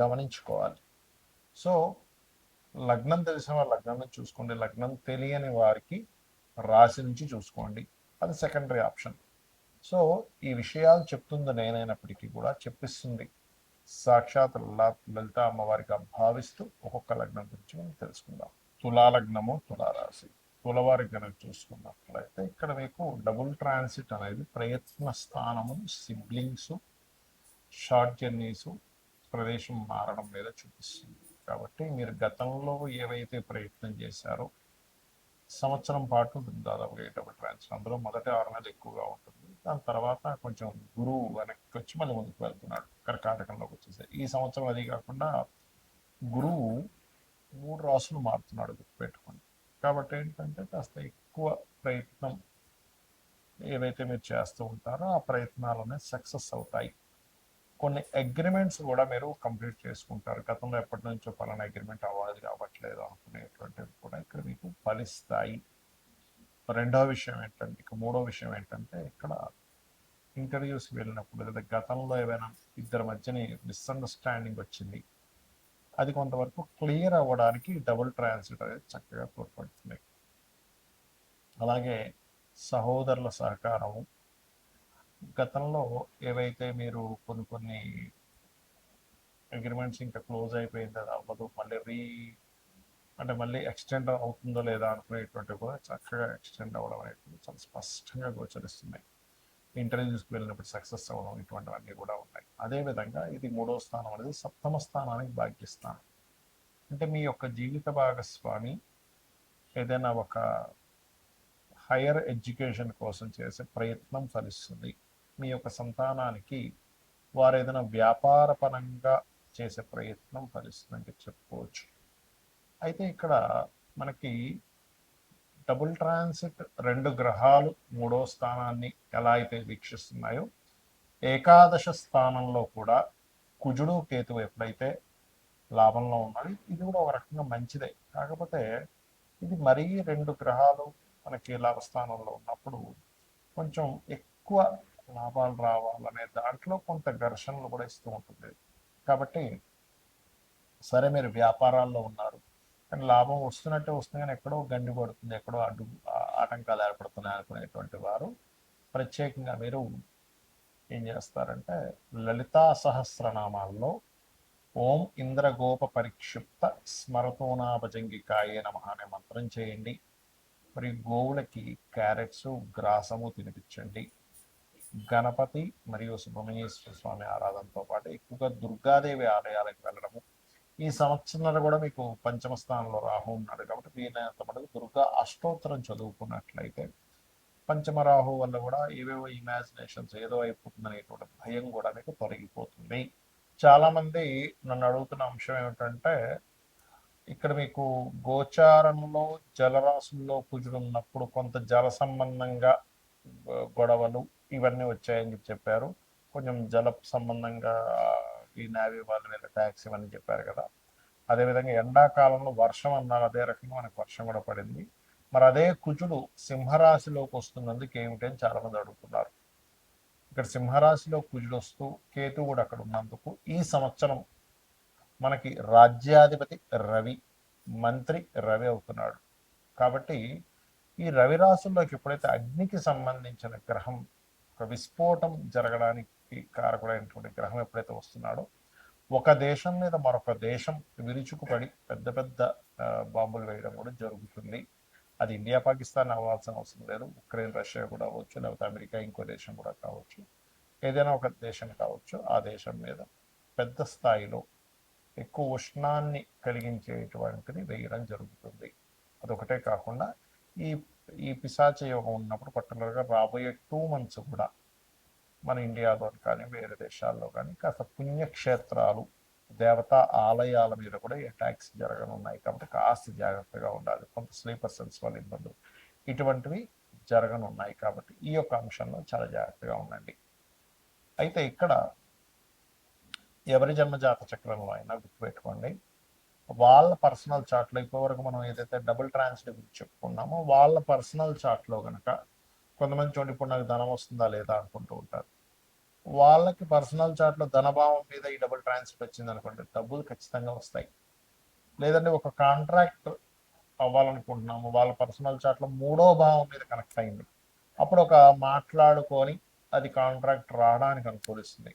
గమనించుకోవాలి. సో లగ్నం తెలిసిన వారు లగ్నం నుంచి చూసుకోండి. లగ్నం తెలియని వారికి రాశి నుంచి చూసుకోండి. అది సెకండరీ ఆప్షన్ సో ఈ విషయాలు చెప్తుంది నేనైనప్పటికీ కూడా చెప్పిస్తుంది. సాక్షాత్ లలిత అమ్మవారిగా భావిస్తూ ఒక్కొక్క లగ్నం గురించి మనం తెలుసుకుందాం. తులాలగ్నము తులారాశి. తులవారి కనుక చూసుకున్నట్లయితే ఇక్కడ మీకు డబుల్ ట్రాన్సిట్ అనేది ప్రయత్న స్థానము సిబ్లింగ్స్ షార్ట్ జర్నీసు ప్రదేశం మారడం మీద చూపిస్తుంది. కాబట్టి మీరు గతంలో ఏవైతే ప్రయత్నం చేశారో సంవత్సరం పాటు ఉంటుంది దాదాపుగా ఈ డబుల్ అందులో మొదటి ఆరు నెలలు ఎక్కువగా ఉంటుంది. దాని తర్వాత కొంచెం గురువు వెనక్కి వచ్చి మళ్ళీ ముందుకు వెళ్తున్నాడు కర్కాటకంలోకి వచ్చేసరికి ఈ సంవత్సరం అది కాకుండా గురువు మూడు రాసులు మారుతున్నాడు గుర్తుపెట్టుకోండి. కాబట్టి ఏంటంటే కాస్త ఎక్కువ ప్రయత్నం ఏవైతే మీరు చేస్తూ ఉంటారో ఆ ప్రయత్నాలనే సక్సెస్ అవుతాయి. కొన్ని అగ్రిమెంట్స్ కూడా మీరు కంప్లీట్ చేసుకుంటారు. గతంలో ఎప్పటి నుంచో పలానా అగ్రిమెంట్ అవ్వాలి కావట్లేదు అనుకునేటువంటివి కూడా ఇక్కడ మీకు ఫలిస్తాయి రెండవ విషయం ఏంటంటే ఇక మూడో విషయం ఏంటంటే ఇక్కడ ఇంటర్వ్యూస్ వెళ్ళినప్పుడు లేదా గతంలో ఏమైనా ఇద్దరి మధ్యని మిస్అండర్స్టాండింగ్ వచ్చింది అది కొంతవరకు క్లియర్ అవ్వడానికి డబుల్ ట్రాన్సిట్ అనేది చక్కగా తోడ్పడుతుంది. అలాగే సహోదరుల సహకారము గతంలో ఏవైతే మీరు కొన్ని కొన్ని అగ్రిమెంట్స్ ఇంకా క్లోజ్ అయిపోయింది అది అవ్వదు మళ్ళీ రీ అంటే మళ్ళీ ఎక్స్టెండ్ అవుతుందో లేదా అనుకునేటువంటి కూడా చక్కగా ఎక్స్టెండ్ అవ్వడం అనేటువంటి చాలా స్పష్టంగా గోచరిస్తున్నాయి. ఇంటర్వ్యూస్కి వెళ్ళినప్పుడు సక్సెస్ అవ్వడం ఇటువంటివన్నీ కూడా ఉన్నాయి. అదేవిధంగా ఇది మూడో స్థానం అనేది సప్తమ స్థానానికి భాగ్యస్థానం అంటే మీ యొక్క జీవిత భాగస్వామి ఏదైనా ఒక హైయర్ ఎడ్యుకేషన్ కోసం చేసే ప్రయత్నం ఫలిస్తుంది. మీ యొక్క సంతానానికి వారు ఏదైనా వ్యాపారపరంగా చేసే ప్రయత్నం ఫలిస్తుందని చెప్పుకోవచ్చు. అయితే ఇక్కడ మనకి డబుల్ ట్రాన్సిట్ రెండు గ్రహాలు మూడో స్థానాన్ని ఎలా అయితే వీక్షిస్తున్నాయో ఏకాదశ స్థానంలో కూడా కుజుడు కేతువు ఎప్పుడైతే లాభంలో ఉన్నది ఇది కూడా ఒక రకంగా మంచిదే. కాకపోతే ఇది మరీ రెండు గ్రహాలు మనకి లాభస్థానంలో ఉన్నప్పుడు కొంచెం ఎక్కువ లాభాలు రావాలనే దాంట్లో కొంత ఘర్షణలు కూడా ఇస్తూ ఉంటుంది. కాబట్టి సరే మీరు వ్యాపారాల్లో ఉన్నారు. కానీ లాభం వస్తున్నట్టే వస్తుంది కానీ ఎక్కడో గండి పడుతుంది ఎక్కడో అడ్డు ఆటంకాలు ఏర్పడుతున్నాయి అనుకునేటువంటి వారు ప్రత్యేకంగా మీరు ఏం చేస్తారంటే లలితా సహస్రనామాల్లో ఓం ఇంద్రగోప పరిక్షిప్త స్మరతోనాభజంగికాయ నమ అనే మంత్రం చేయండి. మరియు గోవులకి క్యారెట్స్ గ్రాసము తినిపించండి. గణపతి మరియు సుబ్రహ్మణ్యేశ్వర స్వామి ఆరాధనతో పాటు ఎక్కువగా దుర్గాదేవి ఆలయాలకు వెళ్ళడము. ఈ సంవత్సరంలో కూడా మీకు పంచమ స్థానంలో రాహు ఉన్నాడు కాబట్టి వీలైనంత మటుకు దుర్గా అష్టోత్తరం చదువుకున్నట్లయితే పంచమ రాహు వల్ల కూడా ఏవేవో ఇమాజినేషన్స్ ఏదో అయిపోతుందనేటువంటి భయం కూడా మీకు తొలగిపోతుంది. చాలామంది నన్ను అడుగుతున్న అంశం ఏమిటంటే ఇక్కడ మీకు గోచారంలో జలరాశుల్లో కుజుడు ఉన్నప్పుడు కొంత జల సంబంధంగా గొడవలు ఇవన్నీ వచ్చాయని చెప్పి చెప్పారు. కొంచెం జల సంబంధంగా ఈ నావీ వాళ్ళ మీద ట్యాక్స్ ఇవన్నీ చెప్పారు కదా. అదేవిధంగా ఎండాకాలంలో వర్షం అన్నారు అదే రకంగా మనకు వర్షం కూడా పడింది. మరి అదే కుజుడు సింహరాశిలోకి వస్తున్నందుకు ఏమిటి అని చాలా మంది అడుగుతున్నారు. ఇక్కడ సింహరాశిలో కుజుడు వస్తూ కేతు కూడా అక్కడ ఉన్నందుకు ఈ సంవత్సరం మనకి రాజ్యాధిపతి రవి మంత్రి రవి అవుతున్నాడు. కాబట్టి ఈ రవి రాశుల్లోకి ఎప్పుడైతే అగ్నికి సంబంధించిన గ్రహం ఒక విస్ఫోటం జరగడానికి కారకుడైనటువంటి గ్రహం ఎప్పుడైతే వస్తున్నాడో ఒక దేశం మీద మరొక దేశం విరుచుకుపడి పెద్ద పెద్ద బాంబులు వేయడం కూడా జరుగుతుంది. అది ఇండియా పాకిస్తాన్ అవ్వాల్సిన అవసరం లేదు. ఉక్రెయిన్ రష్యా కూడా అవ్వచ్చు లేకపోతే అమెరికా ఇంకో దేశం కూడా కావచ్చు. ఏదైనా ఒక దేశం కావచ్చు. ఆ దేశం మీద పెద్ద స్థాయిలో ఎక్కువ ఉష్ణాన్ని కలిగించేటువంటిది వేయడం జరుగుతుంది. అదొకటే కాకుండా ఈ ఈ పిశాచ యోగం ఉన్నప్పుడు పర్టికులర్గా రాబోయే టూ మంత్స్ కూడా మన ఇండియాలో కానీ వేరే దేశాల్లో కానీ కాస్త పుణ్యక్షేత్రాలు దేవతా ఆలయాల మీద కూడా అటాక్స్ జరగనున్నాయి కాబట్టి కాస్త జాగ్రత్తగా ఉండాలి. కొంత స్లీపర్ సెల్స్ వల్ల ఇబ్బందులు ఇటువంటివి జరగనున్నాయి కాబట్టి ఈ యొక్క అంశంలో చాలా జాగ్రత్తగా ఉండండి. అయితే ఇక్కడ ఎవరి జన్మజాత చక్రంలో అయినా గుర్తుపెట్టుకోండి. వాళ్ళ పర్సనల్ చార్ట్లో ఇప్పటివరకు మనం ఏదైతే డబుల్ ట్రాన్సిట్ గురించి చెప్పుకున్నామో వాళ్ళ పర్సనల్ చార్ట్లో కనుక కొంతమంది చూడండి ఇప్పుడు నాకు ధనం వస్తుందా లేదా? అనుకుంటూ ఉంటారు. వాళ్ళకి పర్సనల్ చార్ట్లో ధనభావం మీద ఈ డబుల్ ట్రాన్సిట్ వచ్చింది అనుకోండి డబ్బులు ఖచ్చితంగా వస్తాయి. లేదంటే ఒక కాంట్రాక్ట్ అవ్వాలనుకుంటున్నాము వాళ్ళ పర్సనల్ చార్ట్లో మూడో భావం మీద కనెక్ట్ అయింది. అప్పుడు ఒక మాట్లాడుకొని అది కాంట్రాక్ట్ రావడానికి అనుకూలిస్తుంది.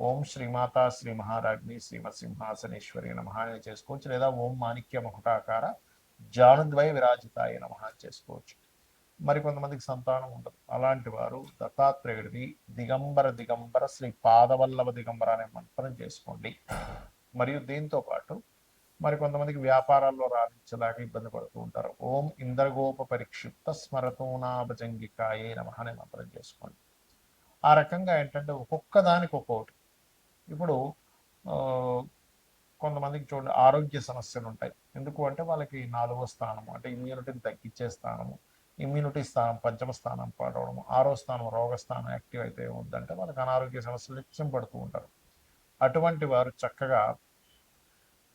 ఓం శ్రీమాత శ్రీ మహారాజ్ని శ్రీమత్ సింహాసనేశ్వరి నమః అని చేసుకోవచ్చు లేదా ఓం మాణిక్య మకుటాకార జానుద్వయ విరాజితాయ నమః అని చేసుకోవచ్చు. మరి కొంతమందికి సంతానం ఉండదు. అలాంటి వారు దత్తాత్రేయుడిది దిగంబర దిగంబర శ్రీ పాదవల్లభ దిగంబర అనే మంత్రం చేసుకోండి. మరియు దీంతో పాటు మరి కొంతమందికి వ్యాపారాల్లో రాణించలేక ఇబ్బంది పడుతూ ఉంటారు. ఓం ఇంద్రగోప పరిక్షిప్త స్మరతోనాభజంగికాయే నమ అనే మంత్రం చేసుకోండి. ఆ రకంగా ఏంటంటే ఒక్కొక్క దానికి ఒక్కొక్కటి. ఇప్పుడు కొంతమందికి చూడండి ఆరోగ్య సమస్యలు ఉంటాయి. ఎందుకు అంటే వాళ్ళకి నాలుగో స్థానము అంటే ఇమ్యూనిటీని తగ్గించే స్థానము ఇమ్యూనిటీ స్థానం పంచమ స్థానం పడవడము ఆరో స్థానం రోగ స్థానం యాక్టివ్ అయితే ఉందంటే వాళ్ళకి అనారోగ్య సమస్యలు లక్ష్యం పడుతూ ఉంటారు. అటువంటి వారు చక్కగా